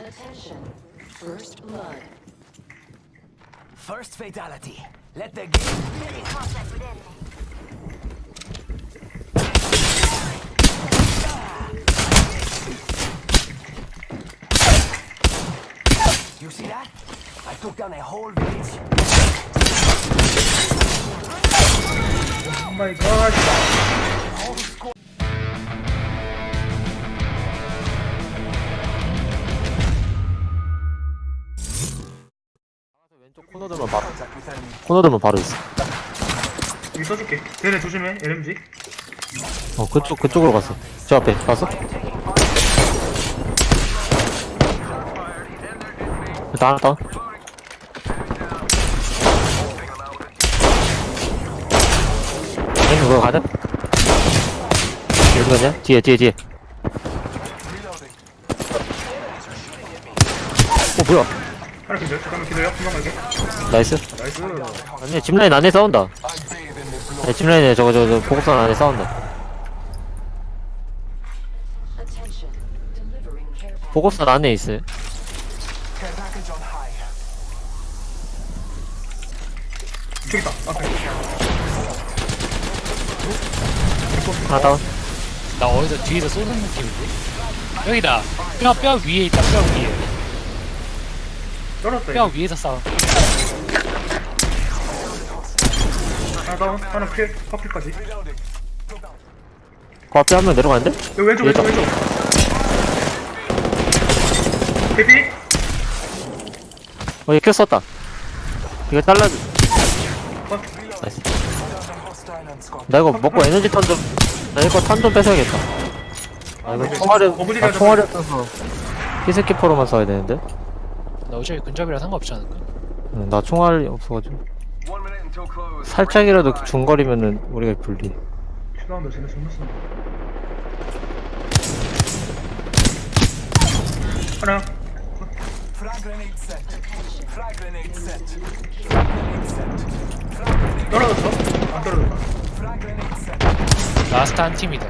Attention. First blood. First fatality. Let the game. Contact down a whole village. Oh my god. 왼쪽 코너들만 바로 코너들만 바로 있어 여기 써줄게. 얘네 조심해. LMG. 어 그쪽 그쪽으로 갔어 저 앞에 봤어? 일단 하나 다운 앵 그거 가자 어디 가냐? 뒤에 뒤에 뒤에 어 뭐야 하나 기다려. 잠깐만 기다려. 금방 갈게. 나이스 나이스. 아니 짚라인 안에 싸운다 야, 짚라인에 저거 저거 저거 보급선 안에 싸운다 Attention. Delivering care package. 보급선 안에 있어요 Care package on high. 저기 있다. 앞에. 하나 다운 나 어디서 뒤에서 쏘는 느낌인데? 여기다. 뼈, 뼈 위에 있다, 뼈 위에. 떨어졌다. 뼈 이거. 위에서 싸워. 하나 다운. 하나 필. 커플까지. 그 앞에 한 명 내려가는데? 여기 왼쪽 왼쪽 왼쪽. 대피. 어, 얘 큐 썼다. 이거 잘라줘. 어? 나이스. 나 이거 먹고 에너지 탄 좀, 나 이거 탄 좀 뺏어야겠다. 아, 이거 총알이, 어부지가 아, 총알이 없어서 피스키퍼로만 써야 되는데? 나 어차피 근접이라 상관없지 않을까? 응, 나 총알이 없어가지고. 살짝이라도 중거리면은 우리가 불리. 필요한데 쟤네 존나 쓰네. 하나. 떨어졌어? 안 떨어졌다. 라스트 한 팀이다.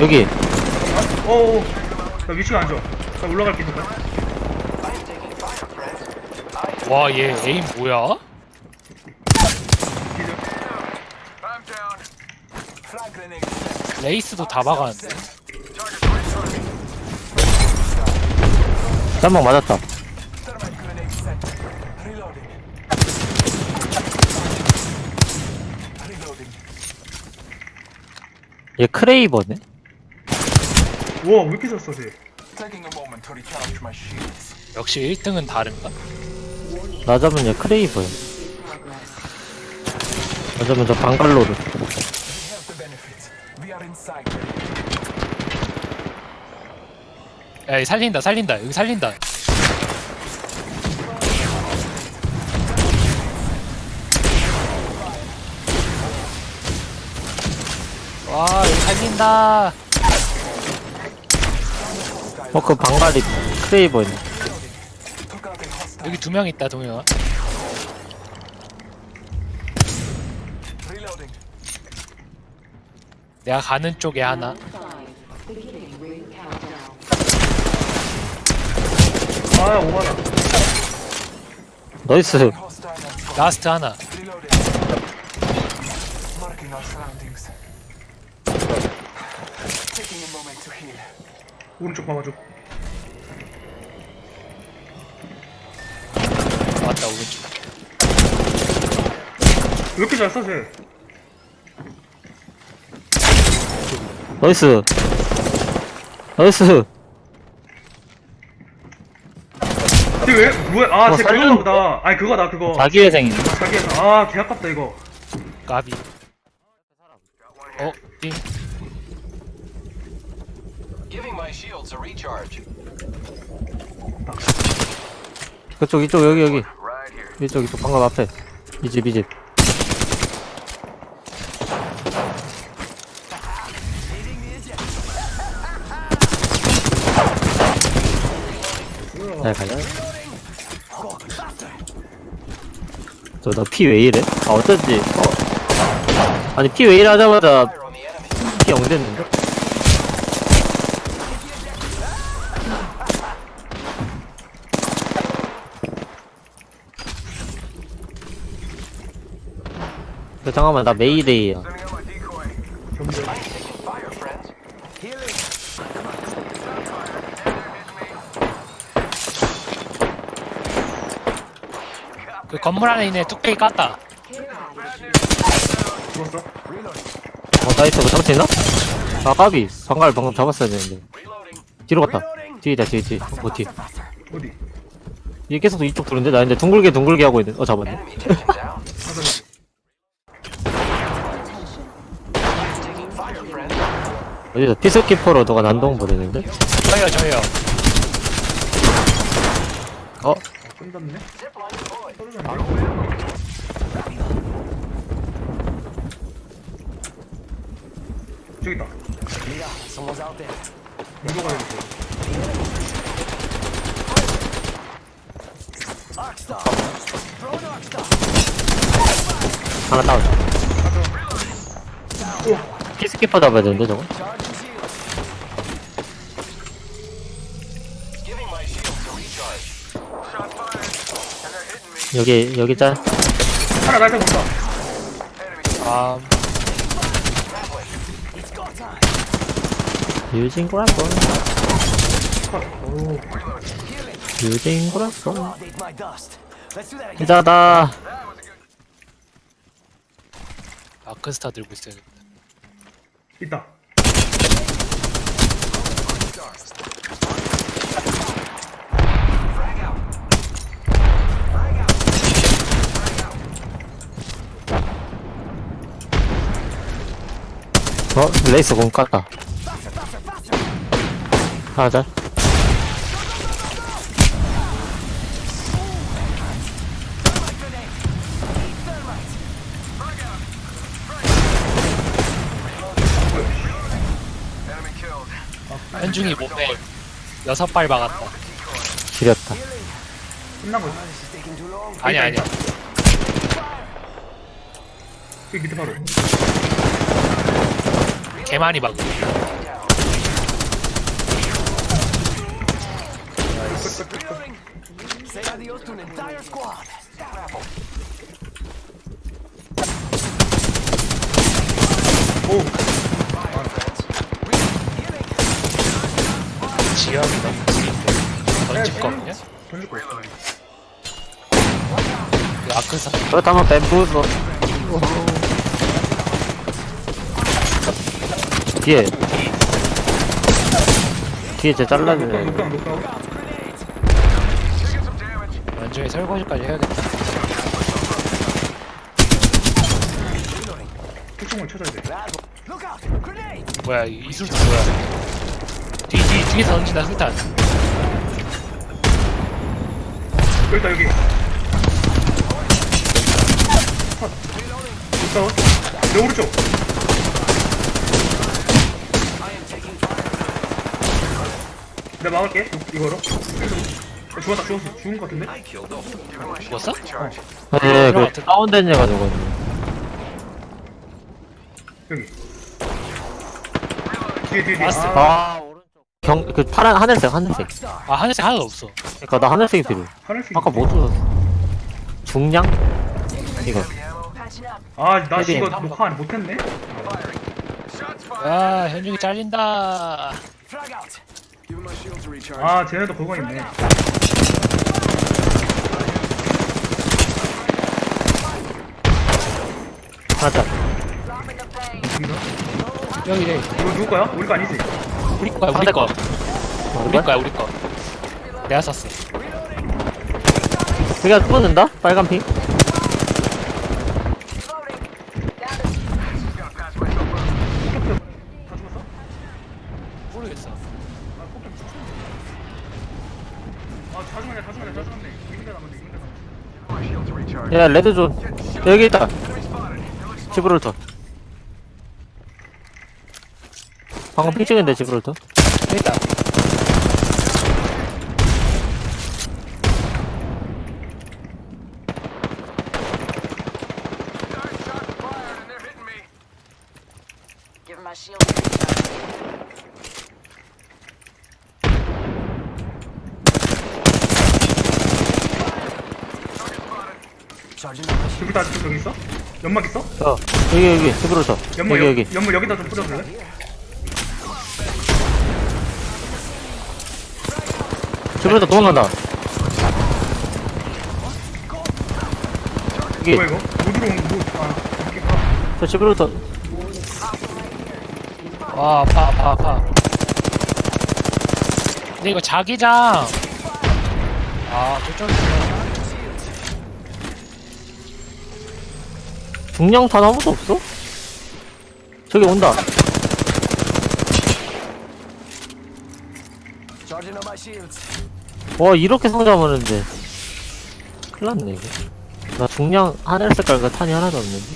여기, 어어. 나 위치가 안 좋아. 나 올라갈게 잠깐. 와, 얘 에임 뭐야? 기절. 레이스도 다 막았는데. 딴방 맞았다. 얘 크레이버네? 우와 왜 이렇게 my shields. 역시 1등은 다른가? 나 잡은 얘 크레이버야. 나 잡은 저 방갈로를. 야, 이 살린다, 살린다. 여기 살린다. 와, 여기 살린다. 어, 그 방갈이 hostile. 여기 두 명 있다, 동영아. 내가 가는 쪽에 하나. 아 오바다. 나이스. 라스트 하나. 오른쪽 봐봐줘. 맞다, 오른쪽. 왜 이렇게 잘 써, 쟤? 나이스. 나이스. 쟤 왜, 뭐야, 아, 어, 쟤 살려. 그건가 보다. 아니, 그거다, 그거. 자기 회생이네. 자기에서. 아, 개 아깝다, 이거. 까비. 어, 띵. Giving my shields a recharge. 그쪽, 이쪽, 여기, 여기. Right here. 이쪽, 이쪽, 방금 앞에. 이 집, 이 집. 잘 가요. 저, 나 피 왜 이래? 아, 어쩐지, 어. 아니, 피 왜 이래 하자마자. 피0 됐는데? 그, 잠깐만, 나 메이데이야. 건물 안에 있는 뚝배기 깠다. 죽었어? 어, 나이스, 뭐 잡을 수 있나? 아, 까비. 방갈 방금 잡았어야 되는데. 뒤로 갔다. 뒤에다, 뒤에, 뒤에. 뭐, 뒤. 어디? 얘 계속 이쪽 도는데? 나 근데 둥글게 둥글게 하고 있는, 어, 잡았네. 어디서 피스키퍼로 너가 난동 보내는데? 저요 저요. 어? 좀 닿네? Zipline deployed. 저기 있다. Someone's out there. 이거 가야겠어. 하나 다운. 피스키퍼 잡아야 되는데, 저거? 여기, 여기 짤. 하나 날짜 본다. 아 유진 거라고. 유진 again. 기자다. 아크스타 들고 있어야겠다. 있다. 어? 레이스 공 깠다. 하나 짤. 현중이 몸에 여섯 발 박았다. 지렸다. 끝난 거지. 아니 아니야. 여기 밑에 바로. 개 많이 squad. 오! 지형이 너무 지인데. 던질 거 없냐? 던질 거 있어. 그 아크스타 그렇다 뒤에. 뒤에 제 잘라주네. 녹강, 녹강. 완전히 설거지까지 해야겠다. 찾아야 돼. 뭐야 이, 이 술탄 뭐야? 뒤, 뒤, 뒤에서 던진다 술탄. 여기 있다, 여기. 컷. 녹다운. 내 오른쪽. 내가 막을게, 이- 이거로. 어, 죽었다, 죽었어. 죽은 거 같은데? 죽었어? 네, 그 다운된 애가 저거. 여기. 뒤에, 뒤에, 뒤에. 왔어. 아, 아, 오른쪽. 경, 그 파란, 하늘색, 하늘색. 아 하늘색 하나도 없어. 그니까 나 하늘색이 필요해. 하늘색. 아까 뭐 줬어? 중량? 이거. 아, 나 헤딩. 이거 녹화 안 못했네? 아 현중이 잘린다. Out! 아, 쟤네도 그거 있네. 여기 여기 이거 누구 거야? 우리 거 아니지? 우리 거야 우리 상대 거. 거. 우리 거야 우리 거. 내가 샀어. 그게 뚫어낸다? 빨간 핑? 모르겠어. 아, 다 죽었네, 다 죽었네, 다 죽었네. 이분대 남았네, 이분대 남았네. 야, 레드존. 여기 있다. 지브롤터. 방금 핑 찍은데, 지브롤터. 여기 있다. 여기 다 여기 있어? 연막 있어? 어 여기 여기 스브로터 연막 여기 여, 여기 연막 여기다 좀 뿌려줄래? 스브로터 도망간다 여기 뭐야 이거? 못 들어온 뭐 아, 이렇게 가. 저 스브로터 와 아파 아파 아파 근데 이거 자기장 아 저쪽이구나 중량 탄 아무도 없어? 저기 온다. 와 이렇게 상점하는데 큰일 났네 이거 나 중량 하늘 색깔과 탄이 하나도 없는데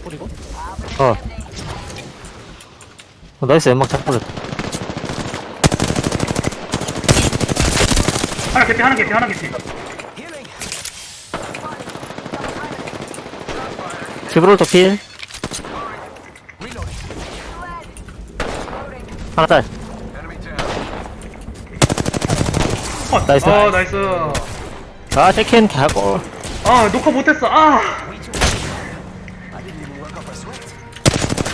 연막 뿌리고 어. 어 나이스 연막 잘 뿌렸다 하나 개피 하나 개피 하나 개피. 스브로터 필. 하나 딸 컷! 나이스. 아 나이스 아, 체킨 개골. 아 녹화 못했어 아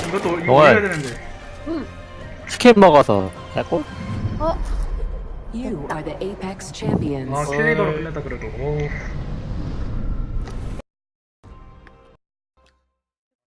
이것도 이거. 해야 되는데 치킨 먹어서 개골? You are the Apex champions. 아 킬리더로 끝냈다 그래도 오